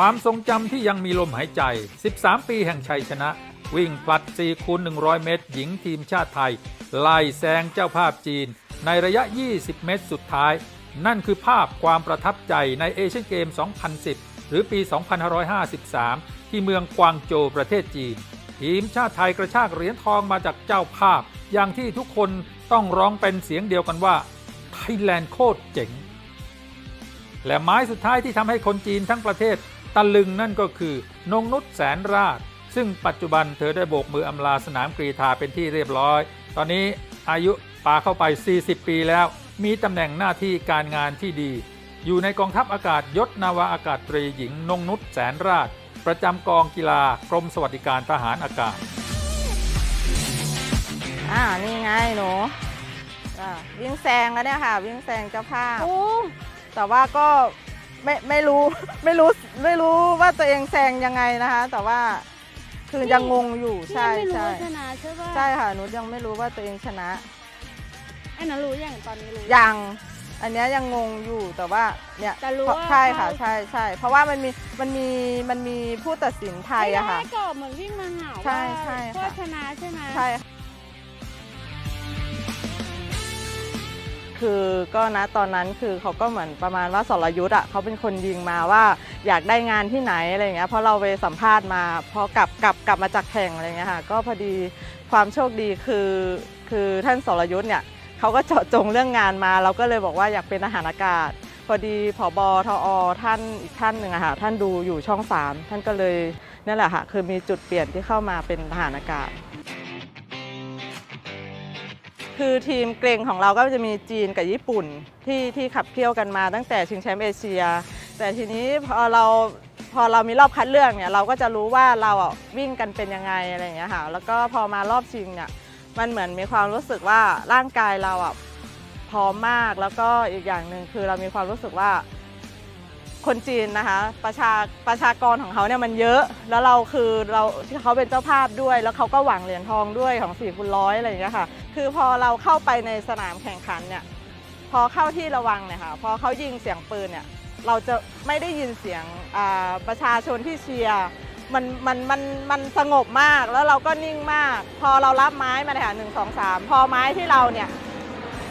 ความทรงจำที่ยังมีลมหายใจ 13 ปีแห่งชัยชนะ วิ่งผลัด4คูณ100 เมตร หญิงทีมชาติไทย ไล่แซงเจ้าภาพจีน ในระยะ 20 เมตรสุดท้าย นั่นคือภาพความประทับใจในเอเชียนเกม 2010 หรือปี 2553 ที่เมืองกวางโจวประเทศจีน ทีมชาติไทยกระชากเหรียญทองมาจากเจ้าภาพ อย่างที่ทุกคนต้องร้องเป็นเสียงเดียวกันว่าไทยแลนด์โคตรเจ๋งและไม้สุดท้ายที่ทำให้คนจีนทั้งประเทศ ตะลึงนั่นก็คือนงนุชแสนราช ซึ่งปัจจุบันเธอได้โบกมืออำลาสนามกรีธาเป็นที่เรียบร้อย ตอนนี้อายุปาเข้าไป 40 ปีแล้ว มีตำแหน่งหน้าที่การงานที่ดี อยู่ในกองทัพอากาศยศนาวาอากาศตรีหญิงนงนุชแสนราช ประจำกองกีฬากรมสวัสดิการทหารอากาศอ่านี่ไงหนูอ่าวิ่งแซงแล้วเนี่ยค่ะ วิ่งแซงเจ้าภาพโอ้แต่ว่าก็ ไม่ไม่รู้ ไม่รู้ไม่รู้ว่าตัวเองแซงยังไงนะคะ แต่ว่าคือยังงงอยู่พี่ใช่ไม่รู้ใช่ว่าชนะใช่ป่ะใช่ค่ะหนูยังไม่รู้ว่าตัวเองชนะอันนั้นรู้อย่างตอนนี้รู้ ยังอันเนี้ยยังงงอยู่แต่ว่าเนี่ยแต่รู้เพราะว่า ใช่ค่ะเขาใช่ใช่เพราะว่ามันมีมันมีมันมีผู้ตัดสินไทยอะค่ะ ไม่ได้ก็เหมือนวิ่งมาเหงาใช่ว่าใช่ค่ะ ว่าชนะใช่ไหมใช่ค่ะ คือก็นะตอนนั้นคือเขาก็เหมือนประมาณว่าสรยุทธ์อะเขาเป็นคนยิงมาว่าอยากได้งานที่ไหนอะไรเงี้ยเพราะเราไปสัมภาษณ์มาพอกลับกลับกลับมาจากแข่งอะไรเงี้ยค่ะก็พอดีความโชคดีคือคือท่านสรยุทธ์เนี่ยเขาก็เจาะจงเรื่องงานมา เราก็เลยบอกว่าอยากเป็นทหารอากาศ พอดีผบทอท่านอีกท่านหนึ่งอะค่ะท่านดูอยู่ช่องสามท่านก็เลยนั่นแหละค่ะคือมีจุดเปลี่ยนที่เข้ามาเป็นทหารอากาศ คือทีมเกรงของเราก็จะมีจีนกับญี่ปุ่นที่ที่ขับเคี่ยวกันมาตั้งแต่ชิงแชมป์เอเชีย แต่ทีนี้พอเราพอเรามีรอบคัดเลือกเนี่ยเราก็จะรู้ว่าเราอะวิ่งกันเป็นยังไงอะไรอย่างเงี้ยค่ะแล้วก็พอมารอบชิงเนี่ยมันเหมือนมีความรู้สึกว่าร่างกายเราอะพร้อมมากแล้วก็อีกอย่างหนึ่งคือเรามีความรู้สึกว่า คนจีนนะคะ ประชาประชากรของเขาเนี่ยมันเยอะ แล้วเราคือเราที่เขาเป็นเจ้าภาพด้วย แล้วเขาก็หวังเหรียญทองด้วยของ4ี่คูณร้อยอะไรอย่างเงี้ยค่ะ คือพอเราเข้าไปในสนามแข่งขันเนี่ยพอเข้าที่ระวังเนี่ยค่ะพอเขายิงเสียงปืนเนี่ยเราจะไม่ได้ยินเสียงประชาชนที่เชียร์มันมันมันมันสงบมากแล้วเราก็นิ่งมาก พอเรารับไม้มาเนี่ยหนึ่งสองสามพอไม้ที่เราเนี่ย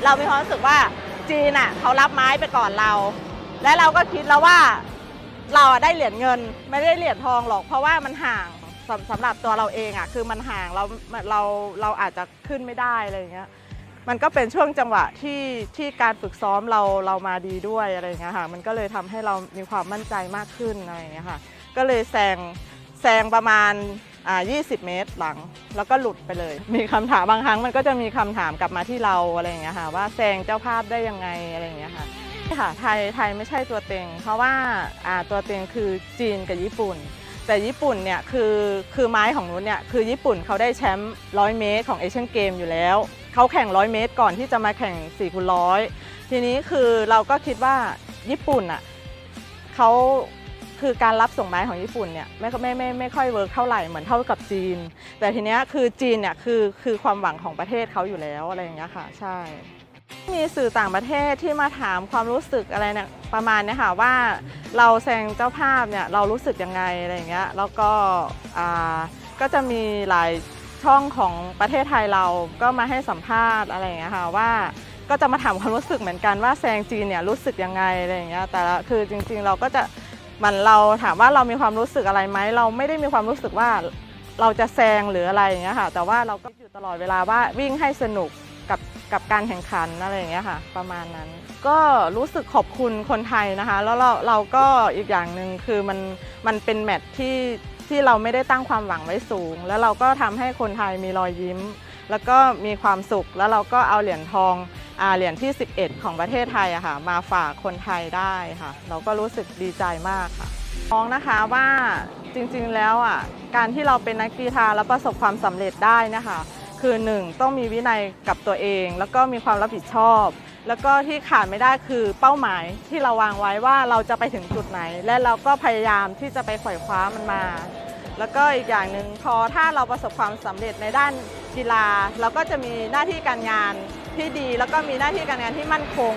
เรามีความรู้สึกว่าจีนอะเขารับไม้ไปก่อนเรา และเราก็คิดแล้วว่าเราอะได้เหรียญเงิน ไม่ได้เหรียญทองหรอก เพราะว่ามันห่างสำสำหรับตัวเราเองอะคือมันห่างเราเราเราอาจจะขึ้นไม่ได้อะไรอย่างเงี้ยมันก็เป็นช่วงจังหวะที่ที่การฝึกซ้อมเราเรามาดีด้วยอะไรอย่างเงี้ยค่ะมันก็เลยทำให้เรามีความมั่นใจมากขึ้นอะไรอย่างเงี้ยค่ะก็เลยแซงแซงประมาณอ่า20 เมตรหลัง แล้วก็หลุดไปเลย มีคำถามบางครั้งมันก็จะมีคำถามกลับมาที่เราอะไรอย่างเงี้ยค่ะว่าแซงเจ้าภาพได้ยังไงอะไรอย่างเงี้ยค่ะ ค่ะไทยไทยไม่ใช่ตัวเต็ง เพราะว่าตัวเต็งคือจีนกับญี่ปุ่น แต่ญี่ปุ่นเนี่ยคือคือไม้ของนู้นเนี่ยคือญี่ปุ่นเขาได้แชมป์ร้อยเมตรของเอเชียนเกมอยู่แล้วเขาแข่งร้อยเมตรก่อนที่จะมาแข่ง4คูณร้อยทีนี้คือเราก็คิดว่าญี่ปุ่นอะเขาคือการรับส่งไม้ของญี่ปุ่นเนี่ยไม่ไม่ไม่ไม่ค่อยเวิร์กเท่าไหร่เหมือนเท่ากับจีน แต่ทีเนี้ยคือจีนเนี่ยคือคือความหวังของประเทศเขาอยู่แล้วอะไรอย่างเงี้ยค่ะ ใช่ มีสื่อต่างประเทศที่มาถามความรู้สึกอะไรเนี่ยประมาณเนี้ยค่ะว่าเราแซงเจ้าภาพเนี่ยเรารู้สึกยังไงอะไรอย่างเงี้ยแล้วก็อ่าก็จะมีหลายช่องของประเทศไทยเราก็มาให้สัมภาษณ์อะไรอย่างเงี้ยค่ะว่าก็จะมาถามความรู้สึกเหมือนกันว่าแซงจีนเนี่ยรู้สึกยังไงอะไรอย่างเงี้ยแต่ละคือจริงๆเราก็จะมันเราถามว่าเรามีความรู้สึกอะไรไหมเราไม่ได้มีความรู้สึกว่าเราจะแซงหรืออะไรอย่างเงี้ยค่ะแต่ว่าเราก็อยู่ตลอดเวลาว่าวิ่งให้สนุก กับกับการแข่งขันอะไรอย่างเงี้ยค่ะ ประมาณนั้น ก็รู้สึกขอบคุณคนไทยนะคะ แล้วเราเราก็อีกอย่างหนึ่งคือมันมันเป็นแมตช์ที่ที่เราไม่ได้ตั้งความหวังไว้สูง แล้วเราก็ทำให้คนไทยมีรอยยิ้ม แล้วก็มีความสุขแล้วเราก็เอาเหรียญทองอาเหรียญที่ 11 ของประเทศไทยอะค่ะ มาฝากคนไทยได้ค่ะ เราก็รู้สึกดีใจมากค่ะมองนะคะว่าจริงๆแล้วอะการที่เราเป็นนักกีฬาแล้วประสบความสำเร็จได้นะคะ คือหนึ่งต้องมีวินัยกับตัวเอง แล้วก็มีความรับผิดชอบ แล้วก็ที่ขาดไม่ได้คือเป้าหมายที่เราวางไว้ว่าเราจะไปถึงจุดไหน และเราก็พยายามที่จะไปข่อยคว้ามันมา แล้วก็อีกอย่างหนึ่งพอถ้าเราประสบความสำเร็จในด้านกีฬา เราก็จะมีหน้าที่การงานที่ดี แล้วก็มีหน้าที่การงานที่มั่นคง